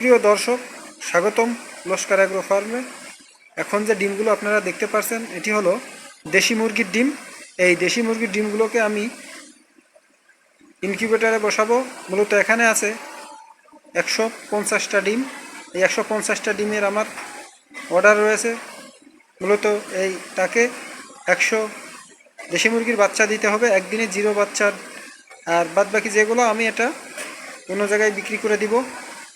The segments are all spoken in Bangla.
প্রিয় দর্শক, স্বাগতম লস্কার অ্যাগ্রো ফার্মে। এখন যে ডিমগুলো আপনারা দেখতে পাচ্ছেন এটি হলো দেশি মুরগির ডিম। এই দেশি মুরগির ডিমগুলোকে আমি ইনকিউবেটারে বসাবো। মূলত এখানে আছে একশো পঞ্চাশটা ডিম। এই একশো পঞ্চাশটা ডিমের আমার অর্ডার রয়েছে। মূলত এই তাকে একশো দেশি মুরগির বাচ্চা দিতে হবে, একদিনে জিরো বাচ্চার। আর বাদ বাকি যেগুলো আমি এটা অন্য জায়গায় বিক্রি করে দিব।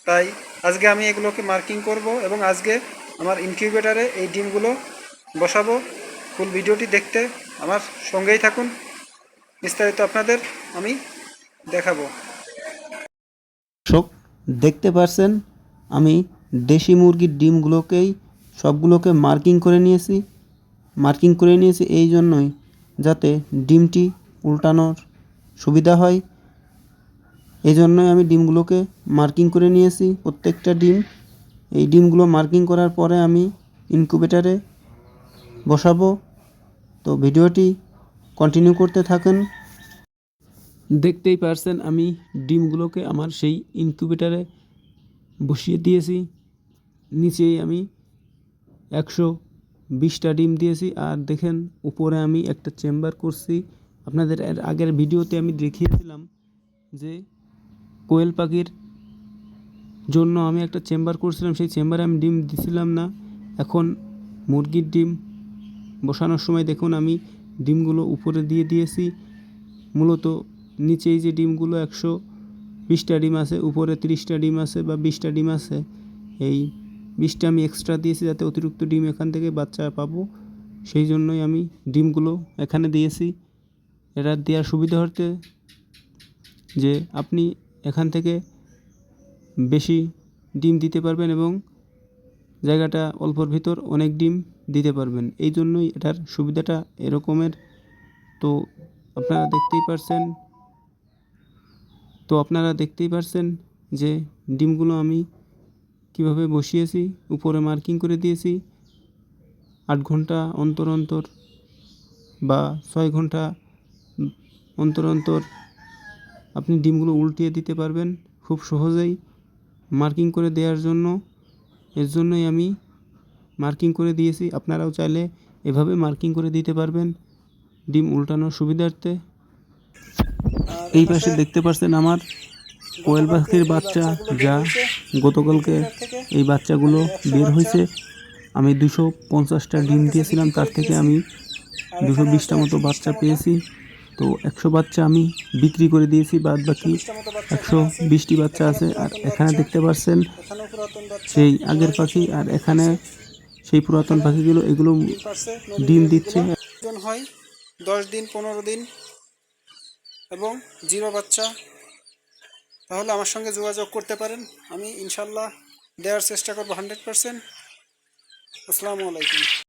তাই আজকে আমি এগুলোকে মার্কিং করব এবং আজকে আমার ইনকিউবেটারে এই ডিমগুলো বসাবো। ফুল ভিডিওটি দেখতে আমার সঙ্গেই থাকুন। বিস্তারিত আপনাদের আমি দেখাবো। দেখতে পারছেন, আমি দেশি মুরগির ডিমগুলোকেই সবগুলোকে মার্কিং করে নিয়েছি। মার্কিং করে নিয়েছি এই জন্যই যাতে ডিমটি উল্টানোর সুবিধা হয়। এই জন্যই আমি ডিমগুলোকে মার্কিং করে নিয়েছি, প্রত্যেকটা ডিম। এই ডিমগুলো মার্কিং করার পরে আমি ইনকিউবেটারে বসাবো। তো ভিডিওটি কন্টিনিউ করতে থাকেন। দেখতেই পারছেন, আমি ডিমগুলোকে আমার সেই ইনকিউবেটারে বসিয়ে দিয়েছি। নিচেই আমি একশো বিশটা ডিম দিয়েছি। আর দেখেন, উপরে আমি একটা চেম্বার করছি। আপনাদের আগের ভিডিওতে আমি দেখিয়েছিলাম যে কোয়েল পাখির জন্য আমি একটা চেম্বার করছিলাম। সেই চেম্বারে আমি ডিম দিছিলাম না। এখন মুরগির ডিম বসানোর সময় দেখুন আমি ডিমগুলো উপরে দিয়ে দিয়েছি। মূলত নিচেই যে ডিমগুলো একশো বিশটা ডিম আছে, উপরে তিরিশটা ডিম আছে বা বিশটা ডিম আছে, এই বিশটা আমি এক্সট্রা দিয়েছি যাতে অতিরিক্ত ডিম এখান থেকে বাচ্চা পাবো। সেই জন্যই আমি ডিমগুলো এখানে দিয়েছি। এটা দেওয়ার সুবিধা হতে যে আপনি এখান থেকে বেশি ডিম দিতে পারবেন এবং জায়গাটা অল্পর ভিতর অনেক ডিম দিতে পারবেন। এই জন্যই এটার সুবিধাটা এরকমের। তো আপনারা দেখতেই পারছেন, তো আপনারা দেখতেই পারছেন যে ডিমগুলো আমি কীভাবে বসিয়েছি, উপরে মার্কিং করে দিয়েছি। আট ঘণ্টা অন্তর অন্তর বা ছয় ঘণ্টা অন্তর অন্তর আপনি ডিমগুলো উল্টিয়ে দিতে পারবেন খুব সহজেই মার্কিং করে দেওয়ার জন্য। এর জন্যই আমি মার্কিং করে দিয়েছি। আপনারাও চাইলে এভাবে মার্কিং করে দিতে পারবেন ডিম উল্টানোর সুবিধার্থে। এই পাশে দেখতে পাচ্ছেন আমার কোয়েল পাখির বাচ্চা যা গতকালকে এই বাচ্চাগুলো বের হয়েছে। আমি দুশো পঞ্চাশটা ডিম দিয়েছিলাম, তার থেকে আমি দুশো বিশটা মতো বাচ্চা পেয়েছি। তো একশো বাচ্চা আমি বিক্রি করে দিয়েছি বাদ বাকি একশো বিশটি বাচ্চা আছে। আর এখানে দেখতে পাচ্ছেন সেই আগের পাখি, আর এখানে সেই পুরাতন পাখিগুলো, এগুলো ডিম দিচ্ছে। হয় দশ দিন, পনেরো দিন এবং জিরো বাচ্চা। তাহলে আমার সঙ্গে যোগাযোগ করতে পারেন, আমি ইনশাল্লাহ দেওয়ার চেষ্টা করব হান্ড্রেড পারসেন্ট। আসসালামু আলাইকুম।